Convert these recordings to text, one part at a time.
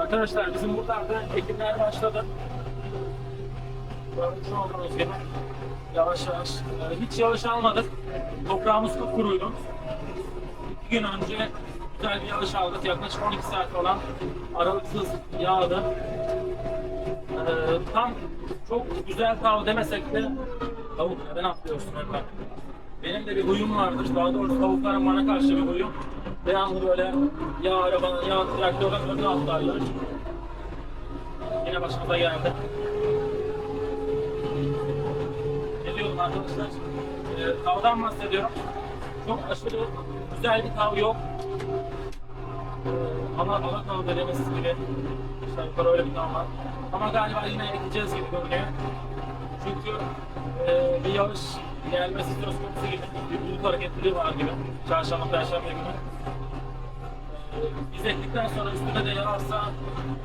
Arkadaşlar bizim buralarda ekimler başladı. Görmüş olduğunuz gibi yavaş yavaş. e, Hiç yağış almadık. Toprağımız kupkuruydu. İki gün önce güzel bir yağış aldık. Yaklaşık 12 saat falan aralıksız yağdı. Ee, tam çok güzel tav demesek de tavuk neden atlıyorsun Erkan? Benim de bir huyum vardır. Daha doğrusu tavukların bana karşı bir huyum. Devamlı böyle ya arabanın ya traktörün önüne atlarlar. Yine başımıza geldi. Ne diyorum arkadaşlar? Ee, tavdan bahsediyorum. Çok aşırı güzel bir tav yok. Ee, ama ana tav dediğimiz gibi işte yukarı öyle bir tav var. Ama galiba yine ekeceğiz gibi görünüyor. Çünkü e, bir yağış gelmesi söz konusu gibi bir bulut hareketliliği var gibi. Çarşamba, Perşembe günü. E, biz sonra üstüne de yağarsa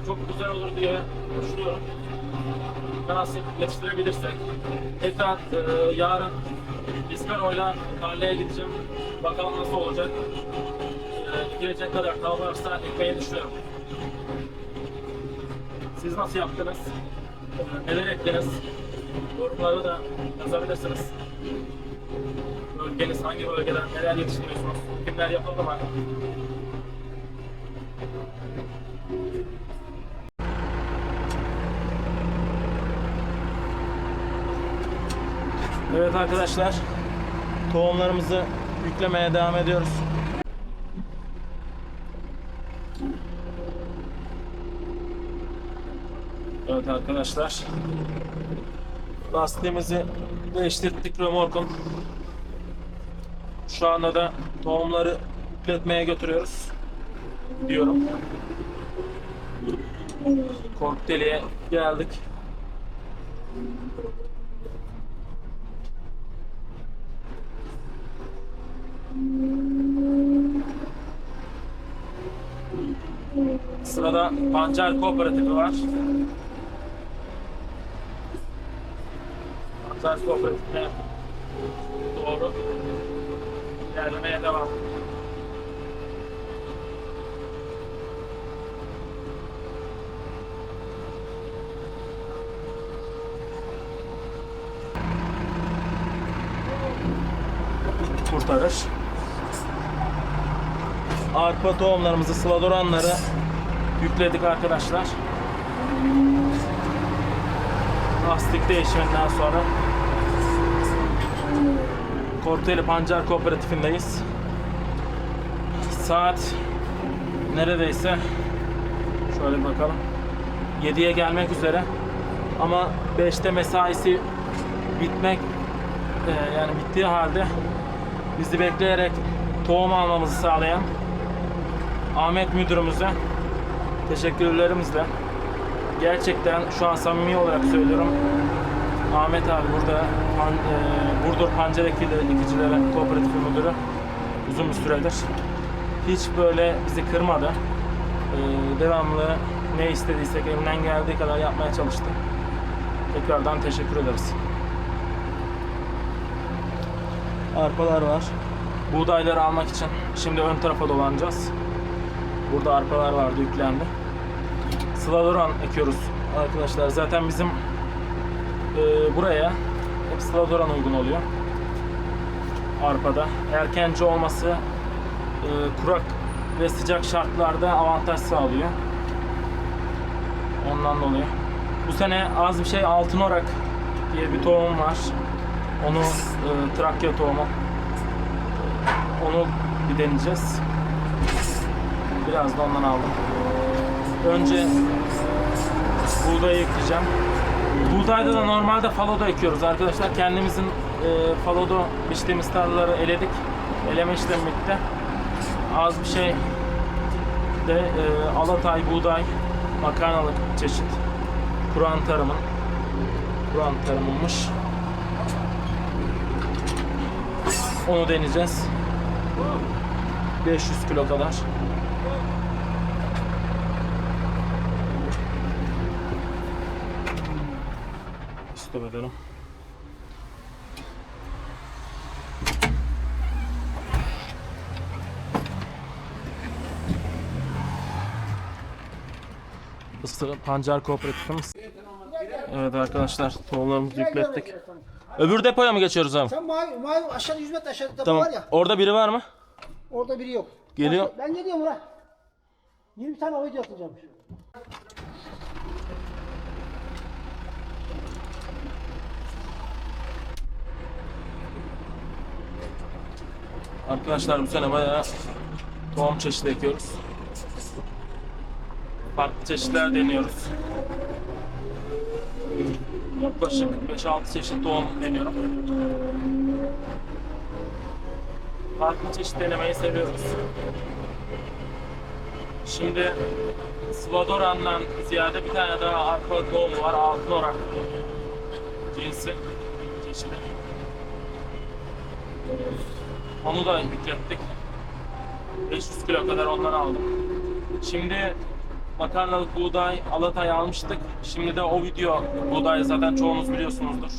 çok güzel olur diye düşünüyorum. Nasip yetiştirebilirsek. Tekrar e, yarın İspero'yla tarlaya gideceğim. Bakalım nasıl olacak. E, ekilecek kadar tav varsa ekmeği düşünüyorum. Siz nasıl yaptınız? Neler ektiniz? Yorumlara da yazabilirsiniz. Bölgeniz hangi bölgeden neler yetiştiriyorsunuz? Kimler yapıldı mı? Evet arkadaşlar. Tohumlarımızı yüklemeye devam ediyoruz. Evet arkadaşlar. Lastiğimizi değiştirdik römorkun. Şu anda da tohumları yükletmeye götürüyoruz. Diyorum. Kokteliğe geldik. Sırada Pancar Kooperatifi var. Pancar Kooperatifine doğru ilerlemeye devam. Kurtarır. Arpa tohumlarımızı, sıvadoranları yükledik arkadaşlar. Lastik değişiminden sonra Korteli Pancar Kooperatifindeyiz. Saat neredeyse şöyle bakalım. 7'ye gelmek üzere. Ama 5'te mesaisi bitmek e, yani bittiği halde bizi bekleyerek tohum almamızı sağlayan Ahmet müdürümüze teşekkürlerimizle gerçekten şu an samimi olarak söylüyorum Ahmet abi burada pan, e, Burdur Pancar Ekili Ekicilere Kooperatifi Müdürü uzun bir süredir hiç böyle bizi kırmadı. E, devamlı ne istediysek elinden geldiği kadar yapmaya çalıştı. Tekrardan teşekkür ederiz. Arpalar var. Buğdayları almak için şimdi ön tarafa dolanacağız. Burada arpalar vardı yüklendi. Slavoran ekiyoruz arkadaşlar. Zaten bizim e, buraya hep Slavoran uygun oluyor. Arpada. Erkenci olması e, kurak ve sıcak şartlarda avantaj sağlıyor. Ondan dolayı. Bu sene az bir şey altın orak diye bir tohum var. Onu e, Trakya tohumu. Onu bir deneyeceğiz. Biraz da ondan aldım. Önce buğdayı ekleyeceğim. Buğdayda da normalde falodo ekiyoruz arkadaşlar. Kendimizin e, falodo biçtiğimiz tarlaları eledik. Eleme işlemi bitti. Az bir şey de e, alatay buğday makarnalık çeşit. Kur'an tarımın Kur'an tarımıymış. Onu deneyeceğiz. 500 kilo kadar. Stop edelim. Isır Pancar Kooperatifimiz. Evet arkadaşlar tohumlarımızı yüklettik. Öbür depoya mı geçiyoruz abi? Sen mavi, mavi aşağıda 100 metre aşağıda depo Tamam. var ya. Orada biri var mı? Orada biri yok. Geliyor. Ben, ben geliyorum Murat. 20 tane o video atacağım. Arkadaşlar bu sene bayağı tohum çeşidi ekiyoruz. Farklı çeşitler deniyoruz. Yaklaşık 5-6 çeşit tohum deniyorum. Farklı çeşit denemeyi seviyoruz. Şimdi Svadoran'dan ziyade bir tane daha arpa tohumu var. Altın orak cinsi çeşidi. Onu da yüklettik. 500 kilo kadar ondan aldım. Şimdi makarnalık buğday, alatay almıştık. Şimdi de o video buğday zaten çoğunuz biliyorsunuzdur.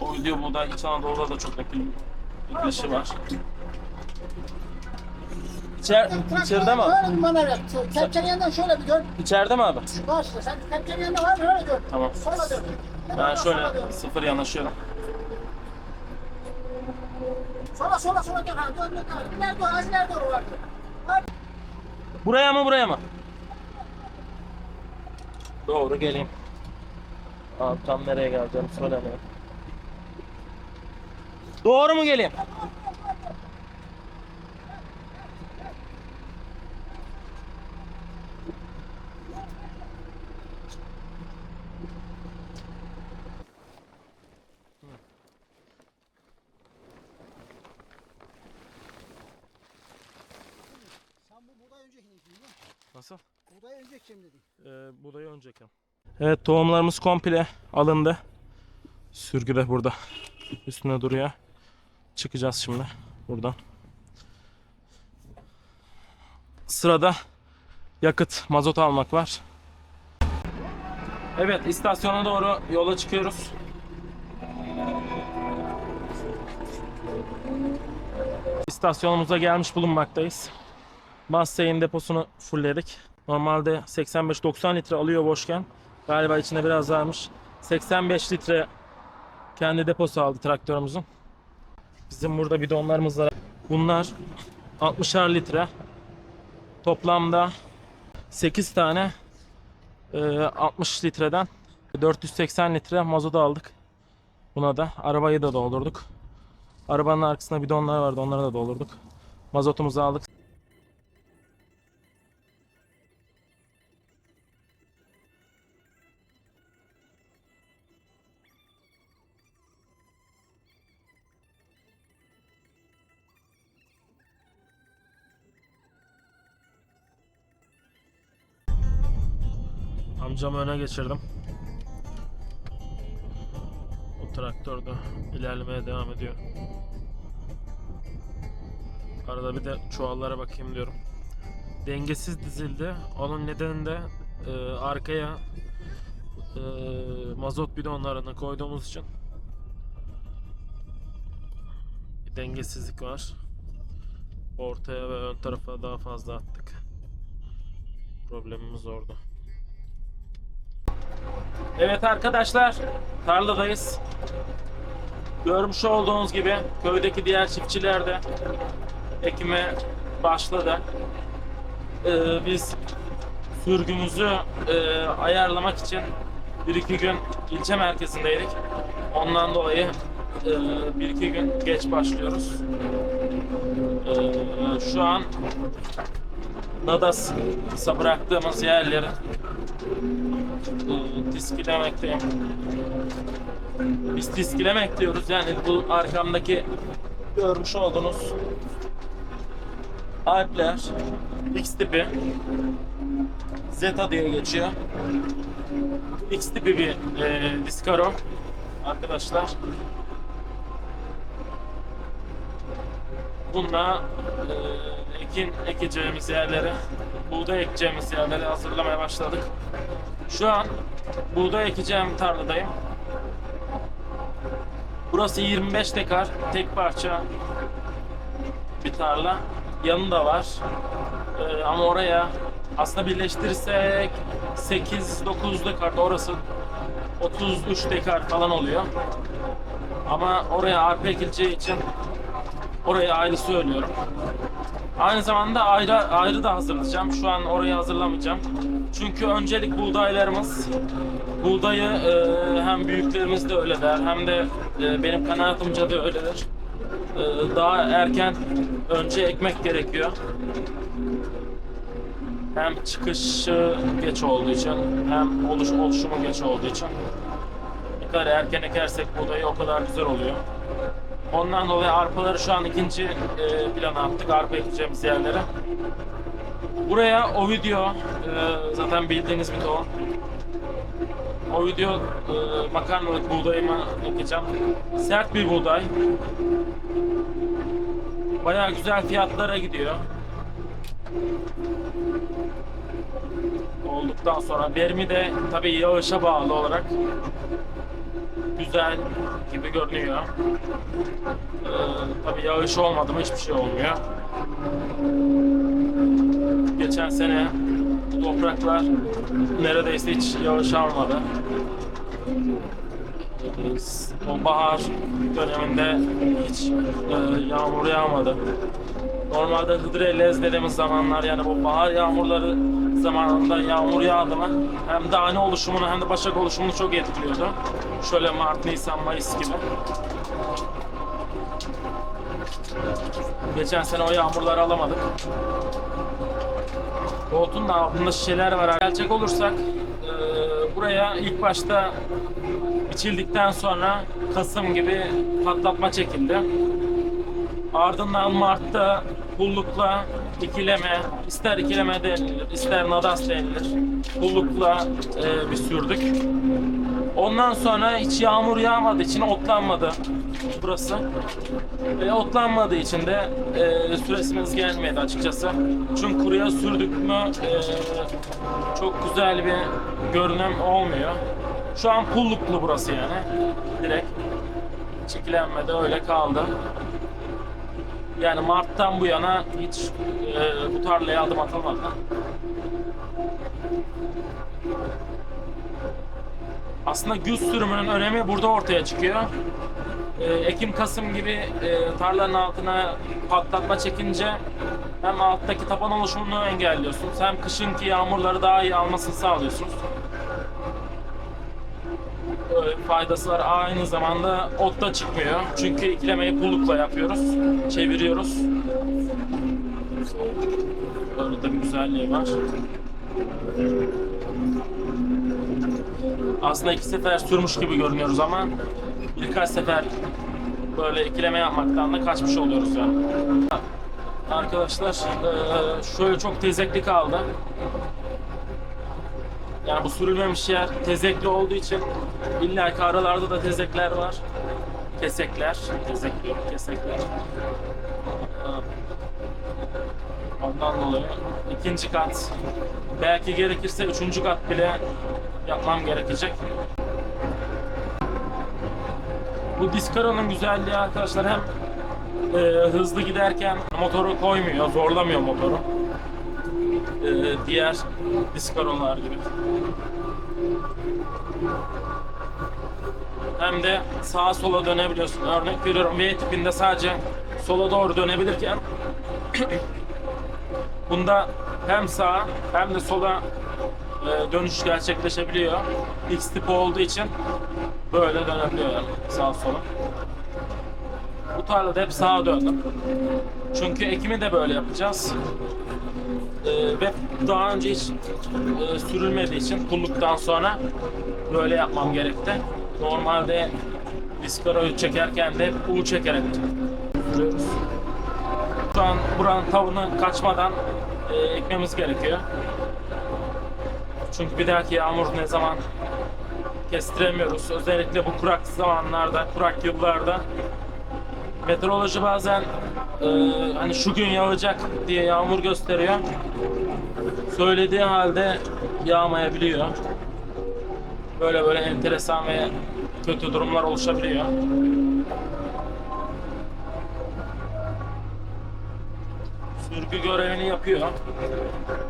O video buğday İç Anadolu'da da çok ekilişi var. İçer, içeride mi? abi? Bir manevra. yap. Kepçenin yanından şöyle bir dön. İçeride mi abi? Şu karşıda. Sen kepçenin yanında var mı? Öyle dön. Tamam. Sola dön. Ben şöyle sıfır yanaşıyorum. Sola sola sola dön. Ha, dön dön. dön. İleride o. Az ileride o var. Ha, Buraya mı buraya mı? Doğru geleyim. Abi tam nereye geleceğim söylemiyorum. Doğru mu geleyim? Sen bu buğday değil mi? Nasıl? Buğday önce ekeceğim dedin. Ee, budayı önceki. Evet tohumlarımız komple alındı. Sürgü de burada. Üstüne duruyor. Çıkacağız şimdi buradan. Sırada yakıt, mazot almak var. Evet istasyona doğru yola çıkıyoruz. İstasyonumuza gelmiş bulunmaktayız. Massey'in deposunu fullledik. Normalde 85-90 litre alıyor boşken. Galiba içinde biraz varmış. 85 litre kendi deposu aldı traktörümüzün. Bizim burada bidonlarımız var. Bunlar 60'ar litre. Toplamda 8 tane e, 60 litreden 480 litre mazot aldık. Buna da arabayı da doldurduk. Arabanın arkasında bidonlar vardı onları da doldurduk. Mazotumuzu aldık. Amcamı öne geçirdim. O traktör de ilerlemeye devam ediyor. Arada bir de çuvallara bakayım diyorum. Dengesiz dizildi. Onun nedeni de e, arkaya e, mazot bidonlarını koyduğumuz için bir dengesizlik var. Ortaya ve ön tarafa daha fazla attık. Problemimiz orada. Evet arkadaşlar, tarladayız. Görmüş olduğunuz gibi köydeki diğer çiftçiler de ekime başladı. Ee, biz sürgümüzü e, ayarlamak için bir iki gün ilçe merkezindeydik. Ondan dolayı e, bir iki gün geç başlıyoruz. Ee, şu an Nadas'a bıraktığımız yerleri e, diskilemekteyim. Biz diskilemek diyoruz yani bu arkamdaki görmüş olduğunuz Alpler X tipi Zeta diye geçiyor. X tipi bir e, Discaro arkadaşlar. Bununla e, ekin ekeceğimiz yerleri, buğday ekeceğimiz yerleri hazırlamaya başladık. Şu an buğday ekeceğim tarladayım. Burası 25 dekar, tek parça bir tarla. Yanında var. Ee, ama oraya Aslında birleştirirsek 8-9 dekar orası 33 dekar falan oluyor. Ama oraya arpa ekileceği için oraya ayrı söylüyorum. Aynı zamanda ayrı ayrı da hazırlayacağım. Şu an orayı hazırlamayacağım. Çünkü öncelik buğdaylarımız. Buğdayı e, hem büyüklerimiz de öyle der hem de e, benim kanaatimce de öyledir. E, daha erken önce ekmek gerekiyor. Hem çıkışı geç olduğu için hem oluş oluşumu geç olduğu için. Ne kadar erken ekersek buğdayı o kadar güzel oluyor. Ondan dolayı arpaları şu an ikinci e, plana attık. Arpa ekeceğimiz yerlere. Buraya o video e, zaten bildiğiniz bir tohum. O video e, makarnalık buğdayımı ekeceğim. Sert bir buğday. Bayağı güzel fiyatlara gidiyor. Olduktan sonra verimi de tabii yağışa bağlı olarak güzel gibi görünüyor. Ee, tabii yağış olmadı mı hiçbir şey olmuyor. Geçen sene topraklar neredeyse hiç yağış almadı. Ee, bahar döneminde hiç e, yağmur yağmadı. Normalde Hıdrellez dediğimiz zamanlar yani bu bahar yağmurları zamanında yağmur yağdı hem tane oluşumunu hem de başak oluşumunu çok etkiliyordu. Şöyle Mart, Nisan, Mayıs gibi. Geçen sene o yağmurları alamadık. Bolt'un da altında şişeler var. Gelecek olursak e, buraya ilk başta biçildikten sonra Kasım gibi patlatma çekildi. Ardından Mart'ta pullukla ikileme, ister ikileme denilir, ister nadas denilir. Pullukla e, bir sürdük. Ondan sonra hiç yağmur yağmadığı için otlanmadı burası. Ve otlanmadığı için de e, süresimiz gelmedi açıkçası. Çünkü kuruya sürdük mü e, çok güzel bir görünüm olmuyor. Şu an pulluklu burası yani. Direkt çekilenmedi öyle kaldı. Yani Mart'tan bu yana hiç e, bu tarlaya adım atılmadı. Aslında güz sürümünün önemi burada ortaya çıkıyor. E, Ekim-Kasım gibi e, tarlanın altına patlatma çekince hem alttaki taban oluşumunu engelliyorsunuz hem kışınki yağmurları daha iyi almasını sağlıyorsunuz. Öyle bir faydası var. Aynı zamanda ot da çıkmıyor. Çünkü ikilemeyi pullukla yapıyoruz. Çeviriyoruz. Böyle bir güzelliği var. Aslında iki sefer sürmüş gibi görünüyoruz ama birkaç sefer böyle ikileme yapmaktan da kaçmış oluyoruz yani. Arkadaşlar şöyle çok tezekli kaldı. Yani bu sürülmemiş yer tezekli olduğu için illa ki aralarda da tezekler var. Kesekler, tezek yok, kesekler. Ondan dolayı ikinci kat, belki gerekirse üçüncü kat bile yapmam gerekecek. Bu Discaro'nun güzelliği arkadaşlar hem e, hızlı giderken motoru koymuyor, zorlamıyor motoru. E, diğer Discaro'lar gibi. Hem de sağa sola dönebiliyorsun. Örnek veriyorum V tipinde sadece sola doğru dönebilirken bunda hem sağa hem de sola e, dönüş gerçekleşebiliyor. X tipi olduğu için böyle dönebiliyor sağa sola. Bu tarlada hep sağa döndüm. Çünkü ekimi de böyle yapacağız. Ee, ve daha önce hiç e, sürülmediği için pulluktan sonra böyle yapmam gerekti. Normalde Discaro'yu çekerken de hep U çekerek. Şu an buranın tavuğunu kaçmadan e, ekmemiz gerekiyor. Çünkü bir dahaki yağmur ne zaman kestiremiyoruz. Özellikle bu kurak zamanlarda, kurak yıllarda meteoroloji bazen e, hani şu gün yağacak diye yağmur gösteriyor. Söylediği halde yağmayabiliyor. Böyle böyle enteresan ve kötü durumlar oluşabiliyor. sürgü görevini yapıyor.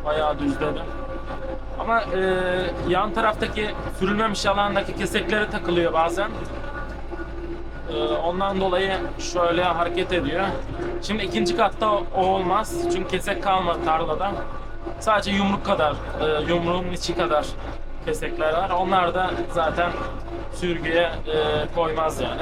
Bayağı düzledi. Ama e, yan taraftaki sürülmemiş alandaki keseklere takılıyor bazen. E, ondan dolayı şöyle hareket ediyor. Şimdi ikinci katta o, olmaz. Çünkü kesek kalmadı tarlada. Sadece yumruk kadar, e, yumruğun içi kadar kesekler var. Onlar da zaten sürgüye e, koymaz yani.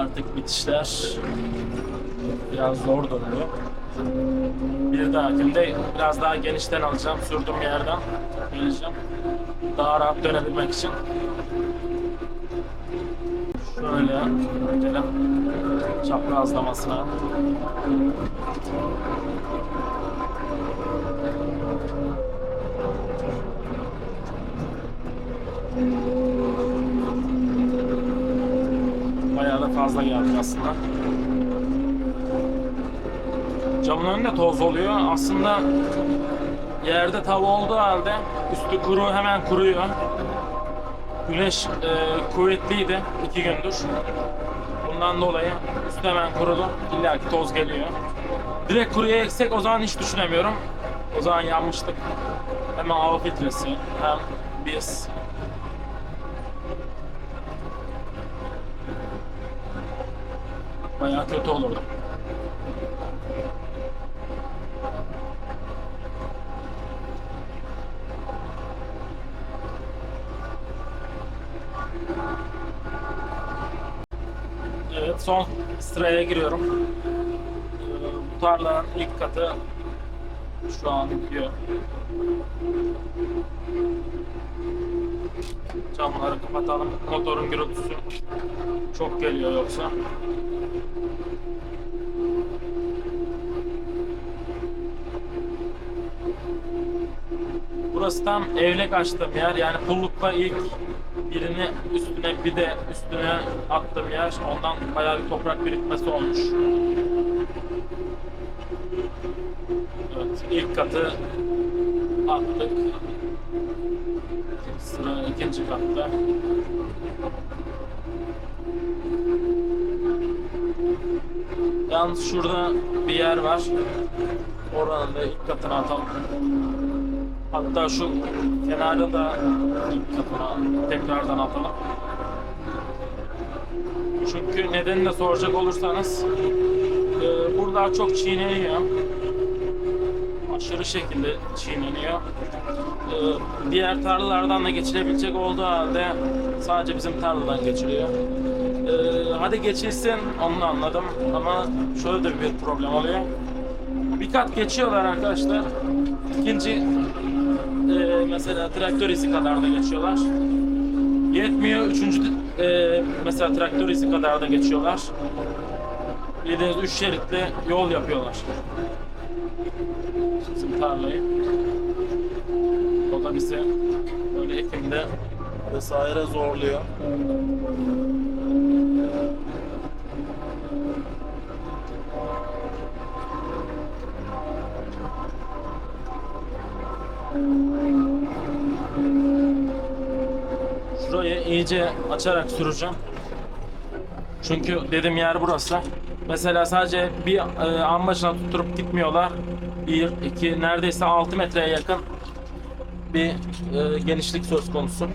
Artık bitişler biraz zor duruyor. Bir dahakinde biraz daha genişten alacağım. Sürdüğüm yerden geleceğim. Daha rahat dönebilmek için. Şöyle gidelim. Çaprazlamasına. Bayağı da fazla geldi aslında. Camın önünde toz oluyor. Aslında yerde tava olduğu halde üstü kuru hemen kuruyor. Güneş e, kuvvetliydi iki gündür. Bundan dolayı üstü hemen kurudu. İlla ki toz geliyor. Direkt kuruya eksek o zaman hiç düşünemiyorum. O zaman yanmıştık. Hem hava filtresi hem biz. Bayağı kötü olurdu. Evet son sıraya giriyorum. Ee, Bu tarlanın ilk katı şu an bitiyor. Camları kapatalım. Motorun gürültüsü çok geliyor yoksa. Burası tam evlek açtığım yer. Yani pullukla ilk birini üstüne bir de üstüne attığım yer. Ondan bayağı bir toprak birikmesi olmuş. Evet, ilk katı attık. Sıra ikinci katta. Yalnız şurada bir yer var. Oranın da ilk katını atalım. Hatta şu kenarda da ilk katına tekrardan atalım. Çünkü nedenini de soracak olursanız e, buralar çok çiğneniyor. Aşırı şekilde çiğneniyor. E, diğer tarlalardan da geçilebilecek olduğu halde sadece bizim tarladan geçiliyor. E, hadi geçilsin onu anladım ama şöyle de bir problem oluyor. Bir kat geçiyorlar arkadaşlar. İkinci e, mesela traktör izi kadar da geçiyorlar. Yetmiyor. Üçüncü e, mesela traktör izi kadar da geçiyorlar. Bildiğiniz üç şeritli yol yapıyorlar. Tarlayı. O da bizi böyle ekimde vesaire zorluyor. Şurayı iyice açarak süreceğim. Çünkü dedim yer burası. Mesela sadece bir e, an tutturup gitmiyorlar. Bir, iki, neredeyse 6 metreye yakın bir e, genişlik söz konusu.